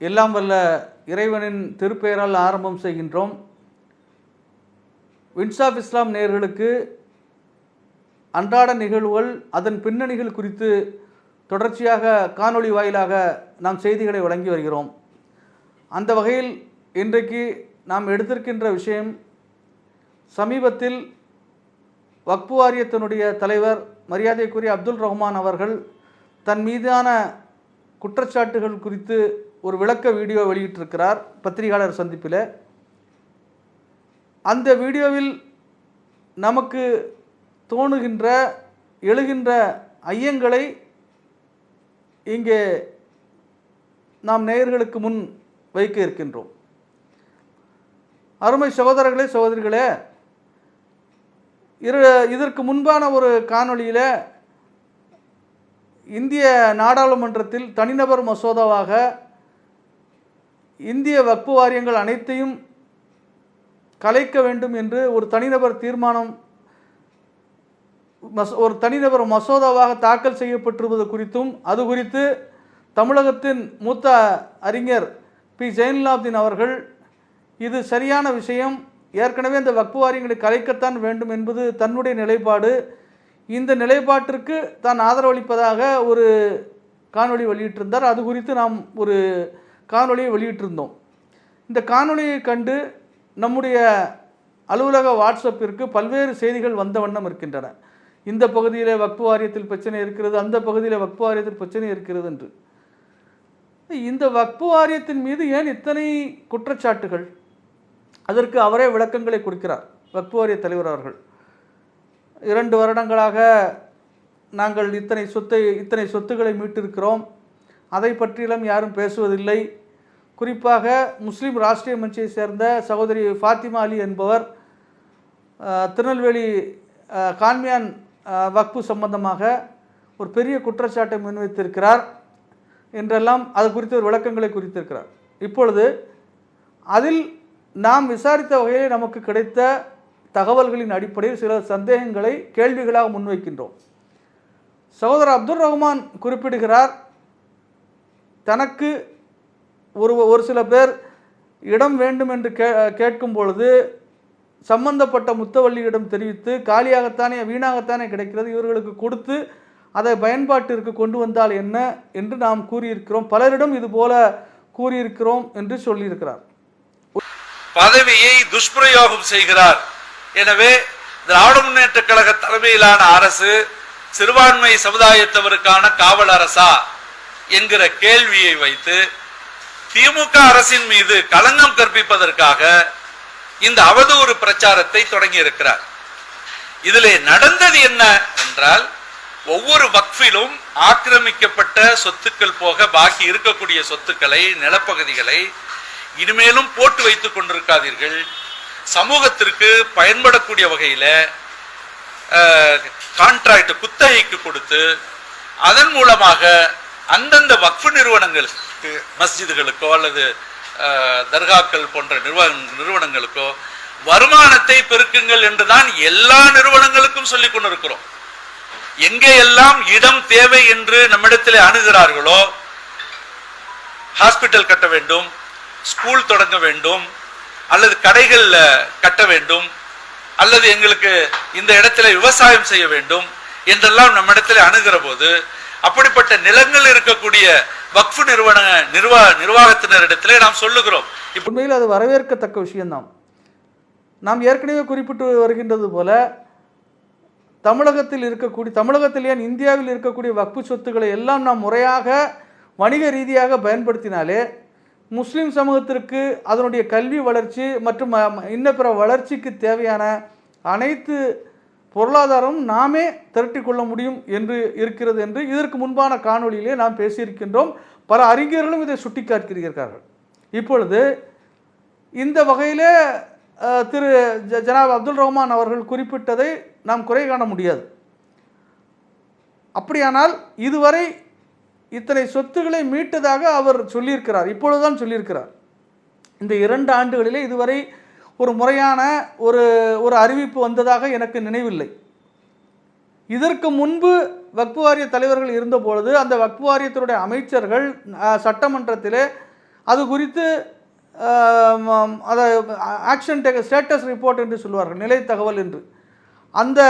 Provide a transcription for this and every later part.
எல்லாம் வல்ல இறைவனின் திருப்பெயரால் ஆரம்பம் செய்கின்றோம். வின்சாப் இஸ்லாம் நேர்களுக்கு அன்றாட நிகழ்வுகள் அதன் பின்னணிகள் குறித்து தொடர்ச்சியாக காணொளி வாயிலாக நாம் செய்திகளை வழங்கி வருகிறோம். அந்த வகையில் இன்றைக்கு நாம் எடுத்திருக்கின்ற விஷயம் சமீபத்தில் வக்பு வாரியத்தினுடைய தலைவர் மரியாதைக்குரிய அப்துல் ரஹ்மான் அவர்கள் தன் மீதான குற்றச்சாட்டுகள் குறித்து ஒரு விளக்க வீடியோ வெளியிட்டிருக்கிறார் பத்திரிகையாளர் சந்திப்பில். அந்த வீடியோவில் நமக்கு தோணுகின்ற எழுகின்ற ஐயங்களை இங்கே நாம் நேயர்களுக்கு முன் வைக்க இருக்கின்றோம். அருமை சகோதரர்களே சகோதரிகளே இரு இதற்கு முன்பான ஒரு காணொளியில் இந்திய நாடாளுமன்றத்தில் தனிநபர் மசோதாவாக இந்திய வக்பு வாரியங்கள் அனைத்தையும் கலைக்க வேண்டும் என்று ஒரு தனிநபர் தீர்மானம் மஸ் ஒரு தனிநபர் மசோதாவாக தாக்கல் செய்யப்பட்டிருப்பது குறித்தும் அது குறித்து தமிழகத்தின் மூத்த அறிஞர் பி. ஜெயின்லாப்தீன் அவர்கள் இது சரியான விஷயம். ஏற்கனவே இந்த வக்பு வாரியங்களை கலைக்கத்தான் வேண்டும் என்பது தன்னுடைய நிலைப்பாடு. இந்த நிலைப்பாட்டிற்கு தான் ஆதரவளிப்பதாக ஒரு காணொளி வெளியிட்டிருந்தார். அது குறித்து நாம் ஒரு காணொலியை வெளியிட்டிருந்தோம். இந்த காணொலியை கண்டு நம்முடைய அலுவலக வாட்ஸ்அப்பிற்கு பல்வேறு செய்திகள் வந்த வண்ணம் இருக்கின்றன. இந்த பகுதியில் வக்பு வாரியத்தில் பிரச்சனை இருக்கிறது அந்த பகுதியில் வக்பு வாரியத்தில் பிரச்சனை இருக்கிறது என்று. இந்த வக்பு வாரியத்தின் மீது ஏன் இத்தனை குற்றச்சாட்டுகள்? அதற்கு அவரே விளக்கங்களை கொடுக்கிறார் வக்பு வாரிய தலைவர் அவர்கள். இரண்டு வருடங்களாக நாங்கள் இத்தனை சொத்தை இத்தனை சொத்துக்களை மீட்டிருக்கிறோம். அதை பற்றியெல்லாம் யாரும் பேசுவதில்லை. குறிப்பாக முஸ்லீம் ராஷ்டிரிய மஞ்சியை சேர்ந்த சகோதரி ஃபாத்திமா அலி என்பவர் திருநெல்வேலி கான்மியான் வக்பு சம்பந்தமாக ஒரு பெரிய குற்றச்சாட்டை முன்வைத்திருக்கிறார் என்றெல்லாம் அது குறித்த ஒரு விளக்கங்களை குறித்திருக்கிறார். இப்பொழுது அதில் நாம் விசாரித்த வகையில் நமக்கு கிடைத்த தகவல்களின் அடிப்படையில் சில சந்தேகங்களை கேள்விகளாக முன்வைக்கின்றோம். சகோதரர் அப்துல் ரஹ்மான் குறிப்பிடுகிறார் தனக்கு ஒரு ஒரு சில பேர் இடம் வேண்டும் என்று கே கேட்கும் பொழுது சம்பந்தப்பட்ட முத்தவள்ளியிடம் தெரிவித்து காலியாகத்தானே வீணாகத்தானே கிடைக்கிறது இவர்களுக்கு கொடுத்து அதை பயன்பாட்டிற்கு கொண்டு வந்தால் என்ன என்று நாம் கூறியிருக்கிறோம். பலரிடம் இது போல கூறியிருக்கிறோம் என்று சொல்லியிருக்கிறார். பதவியை துஷ்பிரயோகம் செய்கிறார். எனவே திராவிட முன்னேற்ற கழக தலைமையிலான அரசு சிறுபான்மை சமுதாயத்தவருக்கான காவல் அரசா என்கிற கேள்வியை வைத்து திமுக அரசின் மீது களங்கம் கற்பிப்பதற்காக இந்த அவதூறு பிரச்சாரத்தை தொடங்கி இருக்கிறார். இதிலே நடந்தது என்ன என்றால் ஒவ்வொரு வக்ஃபிலும் ஆக்கிரமிக்கப்பட்ட சொத்துக்கள் போக பாக்கி இருக்கக்கூடிய சொத்துக்களை நிலப்பகுதிகளை இனிமேலும் போட்டு வைத்துக் கொண்டிருக்காதீர்கள். சமூகத்திற்கு பயன்படக்கூடிய வகையில் கான்ட்ராக்ட் குத்தகைக்கு கொடுத்து அதன் மூலமாக அந்தந்த வக்ஃபு நிறுவனங்களுக்கு மஸ்ஜிதுகளுக்கோ அல்லது தர்காக்கள் போன்ற நிறுவ நிறுவனங்களுக்கோ வருமானத்தை பெருக்குங்கள் என்றுதான் எல்லா நிறுவனங்களுக்கும் சொல்லிக் கொண்டிருக்கிறோம். எங்கே எல்லாம் இடம் தேவை என்று நம்மிடத்தில் அணுகிறார்களோ ஹாஸ்பிட்டல் கட்ட வேண்டும் ஸ்கூல் தொடங்க வேண்டும் அல்லது கடைகளில் கட்ட வேண்டும் அல்லது எங்களுக்கு இந்த இடத்துல விவசாயம் செய்ய வேண்டும் என்றெல்லாம் நம்மிடத்தில் அணுகிற போது அப்படிப்பட்ட நிலங்கள் இருக்கக்கூடிய வக்ஃபு நிறுவன நிர்வா நிர்வாகத்தினரிடத்திலே நாம் சொல்லுகிறோம். உண்மையில் அது வரவேற்கத்தக்க விஷயம்தான். நாம் ஏற்கனவே குறிப்பிட்டு வருகின்றது போல தமிழகத்தில் இருக்கக்கூடிய தமிழகத்தில் ஏன் இந்தியாவில் இருக்கக்கூடிய வக்ஃபு சொத்துக்களை எல்லாம் நாம் முறையாக வணிக ரீதியாக பயன்படுத்தினாலே முஸ்லீம் சமூகத்திற்கு அதனுடைய கல்வி வளர்ச்சி மற்றும் இன்ன பிற வளர்ச்சிக்கு தேவையான அனைத்து பொருளாதாரம் நாமே திரட்டி கொள்ள முடியும் என்று இருக்கிறது என்று இதற்கு முன்பான காணொலியிலே நாம் பேசியிருக்கின்றோம். பல அறிஞர்களும் இதை சுட்டிக்காட்டியிருக்கிறார்கள். இப்பொழுது இந்த வகையிலே திரு ஜ- ஜனாப் அப்துல் ரஹ்மான் அவர்கள் குறிப்பிட்டதை நாம் குறை காண முடியாது. அப்படியானால் இதுவரை இத்தனை சொத்துக்களை மீட்டதாக அவர் சொல்லியிருக்கிறார். இப்பொழுதுதான் சொல்லியிருக்கிறார். இந்த இரண்டு ஆண்டுகளிலே இதுவரை ஒரு முறையான ஒரு ஒரு அறிவிப்பு வந்ததாக எனக்கு நினைவில்லை. இதற்கு முன்பு வக்பு வாரிய தலைவர்கள் இருந்தபொழுது அந்த வக்பு வாரியத்தினுடைய அமைச்சர்கள் சட்டமன்றத்திலே அது குறித்து அதை ஆக்ஷன் டேக் ஸ்டேட்டஸ் ரிப்போர்ட் என்று சொல்வார்கள் நிலை தகவல் என்று. அந்த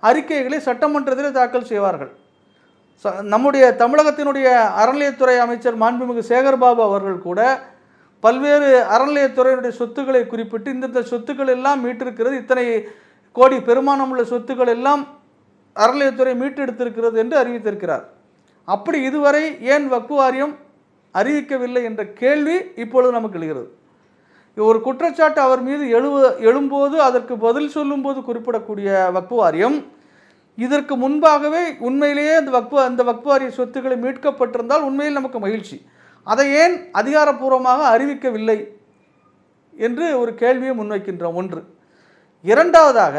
அறிக்கைகளை சட்டமன்றத்தில் தாக்கல் செய்வார்கள். ச- நம்முடைய தமிழகத்தினுடைய அறநிலையத்துறை அமைச்சர் மாண்புமிகு சேகர்பாபு அவர்கள் கூட பல்வேறு அறநிலையத்துறையினுடைய சொத்துக்களை குறிப்பிட்டு இந்தந்த சொத்துக்கள் எல்லாம் மீட்டிருக்கிறது. இத்தனை கோடி பெருமானம் உள்ள சொத்துக்கள் எல்லாம் அறநிலையத்துறை மீட்டெடுத்திருக்கிறது என்று அறிவித்திருக்கிறார். அப்படி இதுவரை ஏன் வக்குவாரியம் அறிவிக்கவில்லை என்ற கேள்வி இப்பொழுது நமக்கு எழுகிறது. ஒரு குற்றச்சாட்டு அவர் மீது எழுவ எழும்போது அதற்கு பதில் சொல்லும்போது குறிப்பிடக்கூடிய வக்ஃபு வாரியம் இதற்கு முன்பாகவே உண்மையிலேயே அந்த வக்ஃபு அந்த வக்குவாரிய சொத்துக்களை மீட்கப்பட்டிருந்தால் உண்மையில் நமக்கு மகிழ்ச்சி. அதை ஏன் அதிகாரப்பூர்வமாக அறிவிக்கவில்லை என்று ஒரு கேள்வியை முன்வைக்கின்றோம். ஒன்று. இரண்டாவதாக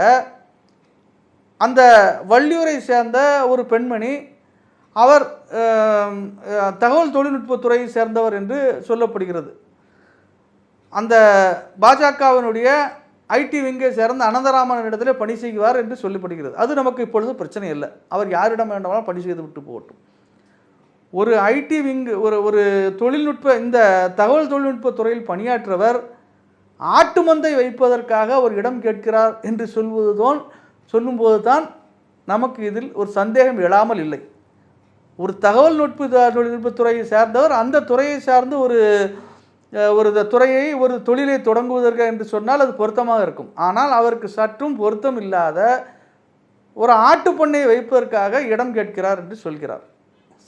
அந்த வள்ளியூரை சேர்ந்த ஒரு பெண்மணி அவர் தகவல் தொழில்நுட்பத்துறையை சேர்ந்தவர் என்று சொல்லப்படுகிறது. அந்த பாஜகவினுடைய ஐடி விங்கை சேர்ந்த அனந்தராமன் இடத்துல பணி செய்வார் என்று சொல்லப்படுகிறது. அது நமக்கு இப்பொழுது பிரச்சனை இல்லை. அவர் யாரிடம் வேண்டுமானாலும் பணி செய்து விட்டு போகட்டும். ஒரு ஐடி விங் ஒரு ஒரு தொழில்நுட்ப இந்த தகவல் தொழில்நுட்ப துறையில் பணியாற்றவர் ஆட்டு மந்தை வைப்பதற்காக ஒரு இடம் கேட்கிறார் என்று சொல்வதுதான் சொல்லும்போது தான் நமக்கு இதில் ஒரு சந்தேகம் எழாமல் இல்லை. ஒரு தகவல் நுட்ப தொழில்நுட்பத்துறையை சேர்ந்தவர் அந்த துறையை சார்ந்து ஒரு ஒரு துறையை ஒரு தொழிலை தொடங்குவதற்கு என்று சொன்னால் அது பொருத்தமாக இருக்கும். ஆனால் அவருக்கு சற்றும் பொருத்தம் இல்லாத ஒரு ஆட்டுப் பண்ணையை வைப்பதற்காக இடம் கேட்கிறார் என்று சொல்கிறார்.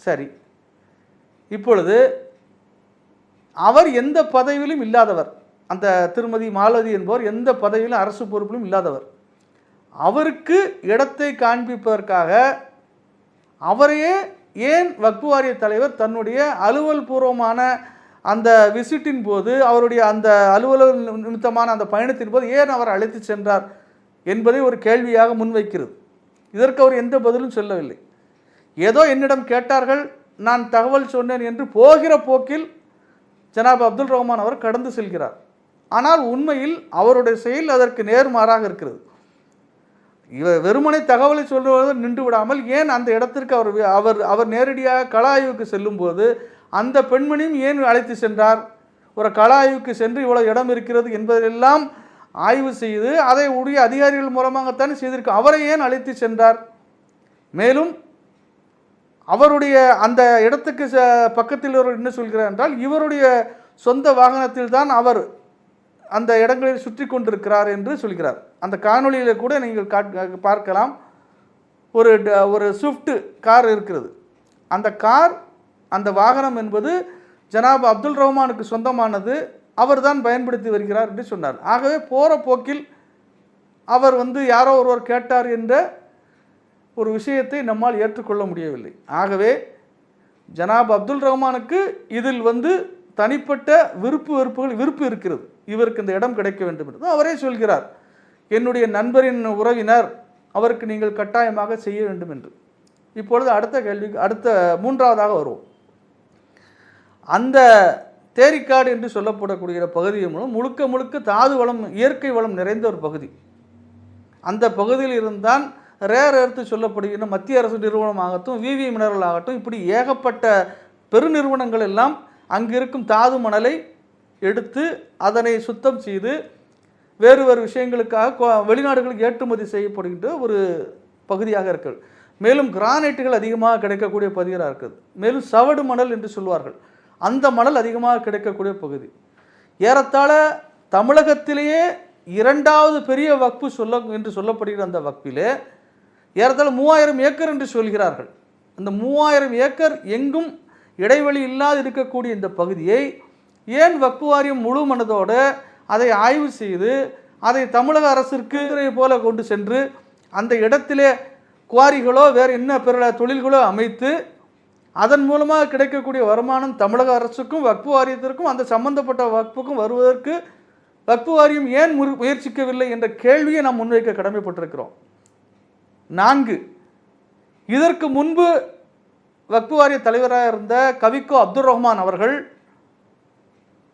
சரி. இப்பொழுது அவர் எந்த பதவியிலும் இல்லாதவர். அந்த திருமதி மாலதி என்பவர் எந்த பதவியிலும் அரசு பொறுப்பிலும் இல்லாதவர். அவருக்கு இடத்தை காண்பிப்பதற்காக அவரையே ஏன் வக்பு வாரிய தலைவர் தன்னுடைய அலுவல் பூர்வமான அந்த விசிட்டின் போது அவருடைய அந்த அலுவலக நிமித்தமான அந்த பயணத்தின் போது ஏன் அவர் அழைத்து சென்றார் என்பதை ஒரு கேள்வியாக முன்வைக்கிறது. இதற்கு அவர் எந்த பதிலும் சொல்லவில்லை. ஏதோ என்னிடம் கேட்டார்கள் நான் தகவல் சொன்னேன் என்று போகிற போக்கில் ஜனாப் அப்துல் ரஹ்மான் அவர் கடந்து செல்கிறார். ஆனால் உண்மையில் அவருடைய செயல் அதற்கு நேர்மாறாக இருக்கிறது. இவர் வெறுமனை தகவலை சொல்லுவது நின்று விடாமல் ஏன் அந்த இடத்திற்கு அவர் அவர் அவர் நேரடியாக கள ஆய்வுக்கு செல்லும்போது அந்த பெண்மணியும் ஏன் அழைத்து சென்றார்? ஒரு கள ஆய்வுக்கு சென்று இவ்வளோ இடம் இருக்கிறது என்பதெல்லாம் ஆய்வு செய்து அதை உடைய அதிகாரிகள் மூலமாகத்தான் செய்திருக்கு. அவரை ஏன் அழைத்து சென்றார்? மேலும் அவருடைய அந்த இடத்துக்கு ச- பக்கத்தில் ஒரு என்ன சொல்கிறார் என்றால் இவருடைய சொந்த வாகனத்தில் தான் அவர் அந்த இடங்களில் சுற்றி கொண்டிருக்கிறார் என்று சொல்கிறார். அந்த காணொலியில் கூட நீங்கள் காட்- பார்க்கலாம். ஒரு ட- ஒரு ஸ்விஃப்ட்டு கார் இருக்கிறது. அந்த கார் அந்த வாகனம் என்பது ஜனாப் அப்துல் ரஹ்மானுக்கு சொந்தமானது. அவர் தான் பயன்படுத்தி வருகிறார் என்று சொன்னார். ஆகவே போகிற போக்கில் அவர் வந்து யாரோ ஒருவர் கேட்டார் என்ற ஒரு விஷயத்தை நம்மால் ஏற்றுக்கொள்ள முடியவில்லை. ஆகவே ஜனாப் அப்துல் ரஹ்மானுக்கு இதில் வந்து தனிப்பட்ட விருப்பு வெறுப்புகள் விருப்பு இருக்கிறது. இவருக்கு இந்த இடம் கிடைக்க வேண்டும் என்று. அவரே சொல்கிறார் என்னுடைய நண்பரின் உறவினர் அவருக்கு நீங்கள் கட்டாயமாக செய்ய வேண்டும் என்று. இப்பொழுது அடுத்த கேள்வி அடுத்த மூன்றாவதாக வருவோம். அந்த தேரிக்காடு என்று சொல்லப்படக்கூடிய பகுதியின் மூலம் முழுக்க முழுக்க தாது வளம் இயற்கை வளம் நிறைந்த ஒரு பகுதி. அந்த பகுதியில் இருந்தான் ரேர் எர்த்து சொல்லப்படுகின்ற மத்திய அரசு நிறுவனமாகட்டும் விவி மினரல் ஆகட்டும் இப்படி ஏகப்பட்ட பெருநிறுவனங்கள் எல்லாம் அங்கு இருக்கும் தாது மணலை எடுத்து அதனை சுத்தம் செய்து வேறு வேறு விஷயங்களுக்காக வெளிநாடுகளுக்கு ஏற்றுமதி செய்யப்படுகின்ற ஒரு பகுதியாக இருக்கிறது. மேலும் கிரானைட்டுகள் அதிகமாக கிடைக்கக்கூடிய பகுதியாக இருக்குது. மேலும் சவடு மணல் என்று சொல்வார்கள். அந்த மணல் அதிகமாக கிடைக்கக்கூடிய பகுதி. ஏறத்தாழ தமிழகத்திலேயே இரண்டாவது பெரிய வக்பு சொல்ல என்று சொல்லப்படுகிற அந்த வக்பிலே ஏறத்தாழ மூவாயிரம் ஏக்கர் என்று சொல்கிறார்கள். அந்த மூவாயிரம் ஏக்கர் எங்கும் இடைவெளி இல்லாது இருக்கக்கூடிய இந்த பகுதியை ஏன் வக்பு வாரியம் முழு மனதோடு அதை ஆய்வு செய்து அதை தமிழக அரசிற்கு போல கொண்டு சென்று அந்த இடத்திலே குவாரிகளோ வேறு என்ன பிற தொழில்களோ அமைத்து அதன் மூலமாக கிடைக்கக்கூடிய வருமானம் தமிழக அரசுக்கும் வக்பு வாரியத்திற்கும் அந்த சம்பந்தப்பட்ட வக்புக்கும் வருவதற்கு வக்பு வாரியம் ஏன் முயற்சிக்கவில்லை என்ற கேள்வியை நாம் முன்வைக்க கடமைப்பட்டிருக்கிறோம். நான்கு. இதற்கு முன்பு வக்பு வாரிய தலைவராக இருந்த கவிக்கோ அப்துல் ரஹ்மான் அவர்கள்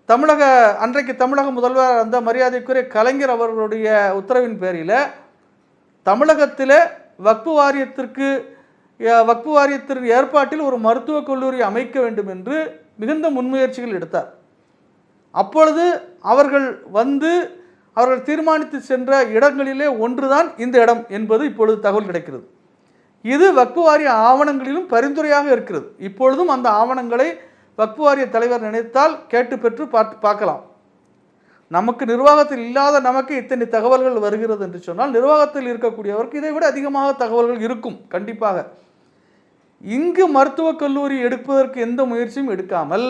தமிழக அன்றைக்கு தமிழக முதல்வராக இருந்த மரியாதைக்குரிய கலைஞர் அவர்களுடைய உத்தரவின் பேரில் தமிழகத்தில் வக்பு வாரியத்திற்கு வக்பு வாரியத்தின் ஏற்பாட்டில் ஒரு மருத்துவக் கல்லூரி அமைக்க வேண்டும் என்று மிகுந்த முன்முயற்சிகள் எடுத்தார். அப்பொழுது அவர்கள் வந்து அவர்கள் தீர்மானித்து சென்ற இடங்களிலே ஒன்றுதான் இந்த இடம் என்பது இப்பொழுது தகவல் கிடைக்கிறது. இது வக்பு வாரிய ஆவணங்களிலும் பரிந்துரையாக இருக்கிறது. இப்பொழுதும் அந்த ஆவணங்களை வக்பு வாரிய தலைவர் நினைத்தால் கேட்டு பெற்று பார்த்து பார்க்கலாம். நமக்கு நிர்வாகத்தில் இல்லாத நமக்கு இத்தனை தகவல்கள் வருகிறது என்று சொன்னால் நிர்வாகத்தில் இருக்கக்கூடியவருக்கு இதை விட அதிகமாக தகவல்கள் இருக்கும் கண்டிப்பாக. இங்கு மருத்துவக் கல்லூரி எடுப்பதற்கு எந்த முயற்சியும் எடுக்காமல்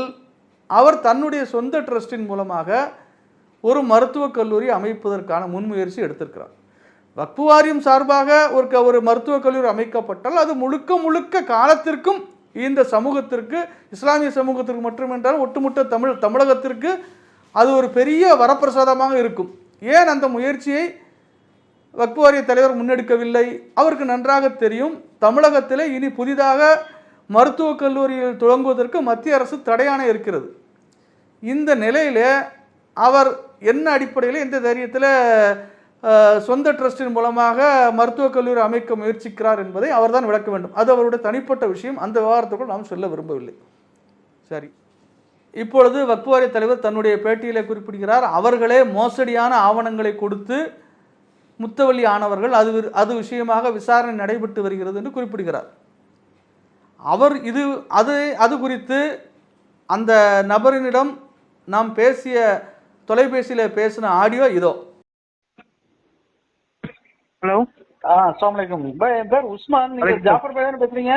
அவர் தன்னுடைய சொந்த ட்ரஸ்டின் மூலமாக ஒரு மருத்துவக் கல்லூரி அமைப்பதற்கான முன்முயற்சி எடுத்திருக்கிறார். வக்பு வாரியம் சார்பாக ஒரு க- ஒரு மருத்துவக் கல்லூரி அமைக்கப்பட்டால் அது முழுக்க முழுக்க காலத்திற்கும் இந்த சமூகத்திற்கு இஸ்லாமிய சமூகத்திற்கு மட்டுமென்றால் ஒட்டுமொத்த தமிழ் தமிழகத்திற்கு அது ஒரு பெரிய வரப்பிரசாதமாக இருக்கும். ஏன் அந்த முயற்சியை வக்பு வாரிய தலைவர் முன்னெடுக்கவில்லை? அவருக்கு நன்றாக தெரியும் தமிழகத்தில் இனி புதிதாக மருத்துவக் கல்லூரியில் துவங்குவதற்கு மத்திய அரசு தடையான இருக்கிறது. இந்த நிலையில் அவர் என்ன அடிப்படையில் எந்த தைரியத்தில் சொந்த ட்ரஸ்டின் மூலமாக மருத்துவக் கல்லூரி அமைக்க முயற்சிக்கிறார் என்பதை அவர்தான் விளக்க வேண்டும். அது அவருடைய தனிப்பட்ட விஷயம். அந்த விவகாரத்துக்குள் நாம் சொல்ல விரும்பவில்லை. சரி. இப்பொழுது வக்வாரிய தலைவர் தன்னுடைய பேட்டியில் குறிப்பிடுகிறார் அவர்களே மோசடியான ஆவணங்களை கொடுத்து முத்தவள்ளி ஆனவர்கள் அது அது விஷயமாக விசாரணை நடைபெற்று வருகிறது என்று குறிப்பிடுகிறார். அவர் இது அது அது குறித்து அந்த நபரினிடம் நாம் பேசிய தொலைபேசியில் பேசின ஆடியோ இதோ. ஹலோ ஆ அஸ்லாம் வலைக்கம் பாய் என் பேர் உஸ்மான். நீங்க. ஜாஃபர் பாய் தானே பேசுறீங்க?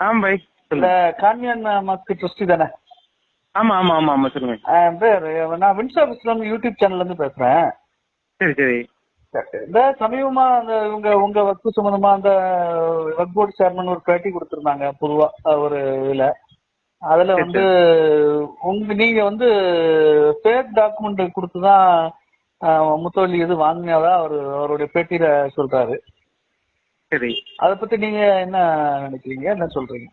ஆம் பை இந்த கான்மியான் மஸ்க் ட்ரஸ்டி தானே? ஆமா ஆமா ஆமா ஆமா சொல்லுங்க. என் பேர் நான் வின்சாப் இஸ்லாம் யூடியூப் சேனல்ல இருந்து பேசுறேன். சரி சரி. இந்த சமீபமா அந்த உங்க உங்க வக்கு சம்பந்தமா அந்த வக் போர்டு சேர்மன் ஒரு பேட்டி கொடுத்திருந்தாங்க பொதுவா ஒரு இதுல. அதுல வந்து உங்க நீங்க வந்து ஃபேக் டாக்குமெண்ட் கொடுத்துதான் முத்தவள்ளி இது வாங்கினதா அவர் அவருடைய பேட்டியில சொல்றாரு. சரி. அதை பத்தி நீங்க என்ன நினைக்கிறீங்க? என்ன சொல்றீங்க?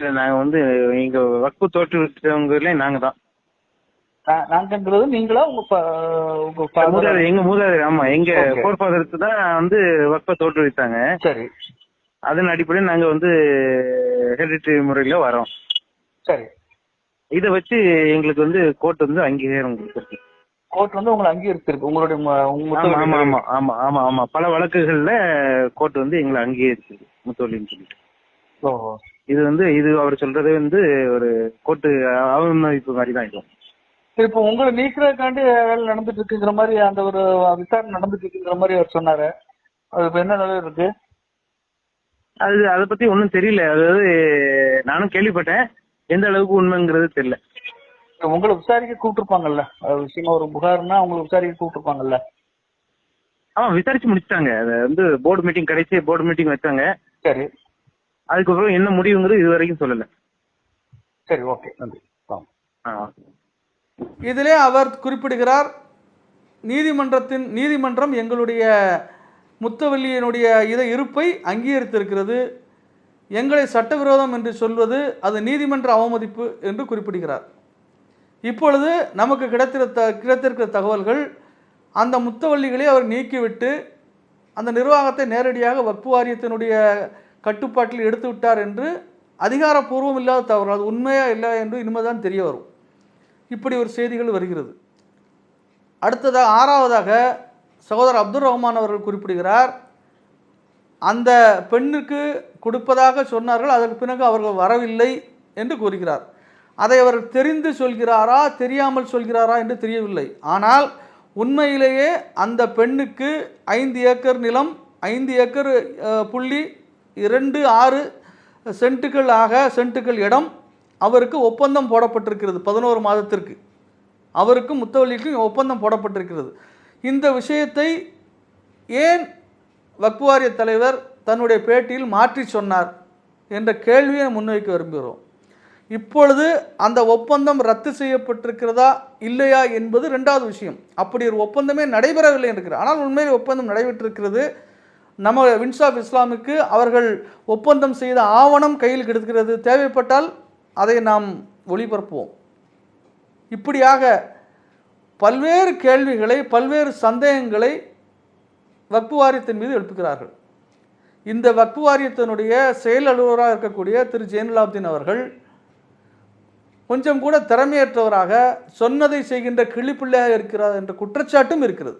இல்ல நாங்க வந்து எங்க வக்கு தோற்றுவிச்சவங்களே நாங்க தான் நாங்கன்றது நீங்களா? உங்க உங்க மூதாதை எங்க மூதாதை ஆமா எங்க. ஃபோர் ஃபாதர்ஸ் தான் வந்து வக்ப தோற்றுவித்தாங்க. சரி. அதன் அடிப்படையில் நாங்க வந்து ஹெரிட்டரி முறையில வரோம் சரி. இதை வச்சு எங்களுக்கு வந்து கோர்ட் வந்து அங்கீகாரம் கொடுத்துருக்கு. கோர்ட் வந்து உங்களை அங்கீகரிச்சிருக்கு உங்களுடைய ஆமா ஆமா ஆமா ஆமா ஆமா பல வழக்குகள்ல கோர்ட் வந்து எங்களை அங்கீகரிச்சிருக்கு முத்தொழின்னு சொல்லிட்டு. இது வந்து இது அவர் சொல்றது வந்து ஒரு கோர்ட்டு அவமதிப்பு மாதிரி தான் இருக்கும் இப்போ உங்களை நீக்கிறதுக்காண்டி வேலை நடந்துட்டு இருக்குங்கிற மாதிரி அந்த ஒரு விசாரணை நடந்துட்டு இருக்குங்கிற மாதிரி அவர் சொன்னாரு. அது இப்ப என்ன நிலை இருக்கு? அது அதை பத்தி ஒன்றும் தெரியல. அதாவது நானும் கேள்விப்பட்டேன். எந்த அளவுக்கு உண்மைங்கிறது தெரியல. உங்களை விசாரிக்க கூப்பிட்டுருப்பாங்கல்ல. அது விஷயமா ஒரு புகார்னா உங்களை விசாரிக்க கூப்பிட்டுருப்பாங்கல்ல. ஆமா விசாரிச்சு முடிச்சிட்டாங்க. அதை வந்து போர்டு மீட்டிங் கடைசி போர்டு மீட்டிங் வச்சாங்க. சரி. அதுக்கப்புறம் என்ன முடிவுங்கிறது இது வரைக்கும் சொல்லல. சரி ஓகே. நன்றி. ஆ. ஆ. இதிலே அவர் குறிப்பிடுகிறார் நீதிமன்றத்தின் நீதிமன்றம் எங்களுடைய முத்தவல்லியினுடைய இதை இருப்பை அங்கீகரித்திருக்கிறது. எங்களை சட்டவிரோதம் என்று சொல்வது அது நீதிமன்ற அவமதிப்பு என்று குறிப்பிடுகிறார். இப்பொழுது நமக்கு கிடைத்திருந்த த- கிடைத்திருக்கிற தகவல்கள் அந்த முத்தவள்ளிகளை அவர் நீக்கிவிட்டு அந்த நிர்வாகத்தை நேரடியாக வக்பு வாரியத்தினுடைய கட்டுப்பாட்டில் எடுத்து விட்டார் என்று அதிகாரப்பூர்வம் இல்லாத தவறு அது உண்மையா இல்லை என்று இனிமேதான் தெரிய வரும். இப்படி ஒரு செய்திகள் வருகிறது. அடுத்ததாக ஆறாவதாக சகோதரர் அப்துல் ரஹ்மான் அவர்கள் குறிப்பிடுகிறார் அந்த பெண்ணுக்கு கொடுப்பதாக சொன்னார்கள் அதற்கு பிறகு அவர்கள் வரவில்லை என்று கூறுகிறார். அதை அவர் தெரிந்து சொல்கிறாரா தெரியாமல் சொல்கிறாரா என்று தெரியவில்லை. ஆனால் உண்மையிலேயே அந்த பெண்ணுக்கு ஐந்து ஏக்கர் நிலம் ஐந்து ஏக்கர் புள்ளி இரண்டு ஆறு சென்ட்டுகள் ஆக சென்ட்டுகள் இடம் அவருக்கு ஒப்பந்தம் போடப்பட்டிருக்கிறது பதினோரு மாதத்திற்கு. அவருக்கும் முத்தவள்ளிக்கும் ஒப்பந்தம் போடப்பட்டிருக்கிறது. இந்த விஷயத்தை ஏன் வக்குவாரிய தலைவர் தன்னுடைய பேட்டியில் மாற்றி சொன்னார் என்ற கேள்வியை முன்வைக்க விரும்புகிறோம். இப்பொழுது அந்த ஒப்பந்தம் ரத்து செய்யப்பட்டிருக்கிறதா இல்லையா என்பது ரெண்டாவது விஷயம். அப்படி ஒரு ஒப்பந்தமே நடைபெறவில்லை இருக்கிறது ஆனால் உண்மையில் ஒப்பந்தம் நடைபெற்றிருக்கிறது. நம்ம வின்சாப் இஸ்லாமுக்கு அவர்கள் ஒப்பந்தம் செய்த ஆவணம் கையில் கிடைக்கிறது. தேவைப்பட்டால் அதை நாம் ஒளிபரப்புவோம். இப்படியாக பல்வேறு கேள்விகளை பல்வேறு சந்தேகங்களை வக்பு வாரியத்தின் மீது எழுப்புகிறார்கள். இந்த வக்பு வாரியத்தினுடைய செயல் அலுவலராக இருக்கக்கூடிய திரு. ஜெயினுலாப்தீன் அவர்கள் கொஞ்சம் கூட திறமையற்றவராக சொன்னதை செய்கின்ற கிளிப்பிள்ளையாக இருக்கிறார் என்ற குற்றச்சாட்டும் இருக்கிறது.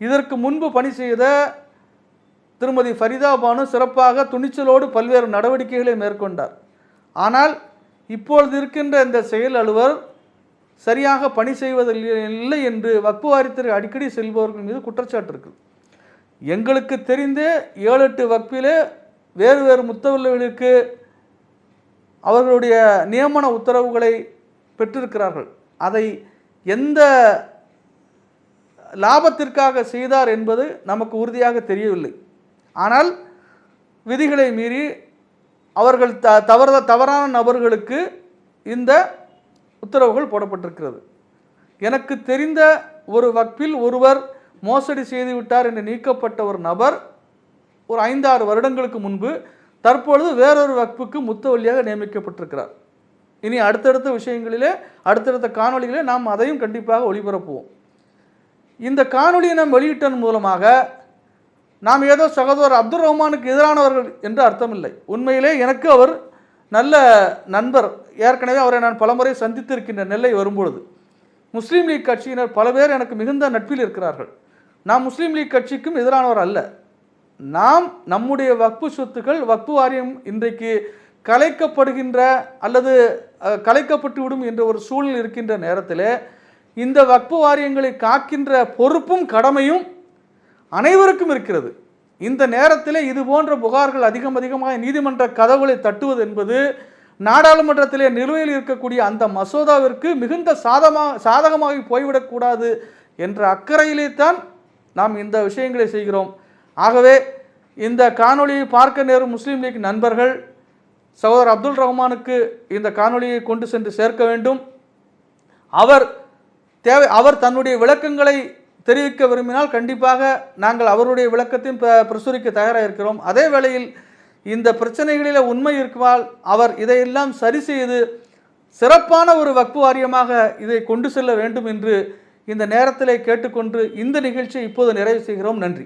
இதற்கு முன்பு பணி செய்த திருமதி ஃபரிதா பானு சிறப்பாக துணிச்சலோடு பல்வேறு நடவடிக்கைகளை மேற்கொண்டார். ஆனால் இப்பொழுது இருக்கின்ற இந்த செயல் அலுவலர் சரியாக பணி செய்வதில்லை என்று வக்பு வாரியத்திற்கு அடிக்கடி செல்பவர்கள் மீது குற்றச்சாட்டு இருக்குது. எங்களுக்கு தெரிந்தே ஏழு எட்டு வக்பிலே வேறு வேறு முத்தவர்களுக்கு அவர்களுடைய நியமன உத்தரவுகளை பெற்றிருக்கிறார்கள். அதை எந்த லாபத்திற்காக செய்தார் என்பது நமக்கு உறுதியாக தெரியவில்லை. ஆனால் விதிகளை மீறி அவர்கள் த தவற தவறான நபர்களுக்கு இந்த உத்தரவுகள் போடப்பட்டிருக்கிறது. எனக்கு தெரிந்த ஒரு வக்பில் ஒருவர் மோசடி செய்துவிட்டார் என்று நீக்கப்பட்ட ஒரு நபர் ஒரு ஐந்தாறு வருடங்களுக்கு முன்பு தற்பொழுது வேறொரு வக்புக்கு முத்தவழியாக நியமிக்கப்பட்டிருக்கிறார். இனி அடுத்தடுத்த விஷயங்களிலே அடுத்தடுத்த காணொலிகளே நாம் அதையும் கண்டிப்பாக ஒளிபரப்புவோம். இந்த காணொலியை நாம் வெளியிட்டதன் மூலமாக நாம் ஏதோ சகோதரர் அப்துல் ரஹ்மானுக்கு எதிரானவர்கள் என்று அர்த்தமில்லை. உண்மையிலே எனக்கு அவர் நல்ல நண்பர் ஏற்கனவே அவரை நான் பலமுறை சந்தித்திருக்கின்ற நெல்லை வரும்பொழுது முஸ்லீம் லீக் கட்சியினர் பல பேர் எனக்கு மிகுந்த நட்பில் இருக்கிறார்கள். நான் முஸ்லீம் லீக் கட்சிக்கும் எதிரானவர் அல்ல. நாம் நம்முடைய வக்பு சொத்துக்கள் வக்பு வாரியம் இன்றைக்கு கலைக்கப்படுகின்ற அல்லது கலைக்கப்பட்டு விடும் என்ற ஒரு சூழல் இருக்கின்ற நேரத்தில் இந்த வக்பு வாரியங்களை காக்கின்ற பொறுப்பும் கடமையும் அனைவருக்கும் இருக்கிறது. இந்த நேரத்தில் இது போன்ற புகார்கள் அதிகம் அதிகமாக நீதிமன்ற கதவுகளை தட்டுவது என்பது நாடாளுமன்றத்திலே நிலுவையில் இருக்கக்கூடிய அந்த மசோதாவிற்கு மிகுந்த சாதமாக சாதகமாகி போய்விடக்கூடாது என்ற அக்கறையிலே தான் நாம் இந்த விஷயங்களை செய்கிறோம். ஆகவே இந்த காணொளியை பார்க்க நேரும் முஸ்லீம் லீக் நண்பர்கள் சகோதரர் அப்துல் ரஹ்மானுக்கு இந்த காணொளியை கொண்டு சென்று சேர்க்க வேண்டும். அவர் தேவை அவர் தன்னுடைய விளக்கங்களை தெரிவிக்க விரும்பினால் கண்டிப்பாக நாங்கள் அவருடைய விளக்கத்தையும் பிரசுரிக்க தயாராக இருக்கிறோம். அதே வேளையில் இந்த பிரச்சனைகளில் உண்மை இருக்குமால் அவர் இதையெல்லாம் சரி செய்து சிறப்பான ஒரு வக்பு வாரியமாக இதை கொண்டு செல்ல வேண்டும் என்று இந்த நேரத்திலே கேட்டுக்கொண்டு இந்த நிகழ்ச்சியை இப்போது நிறைவு செய்கிறோம். நன்றி.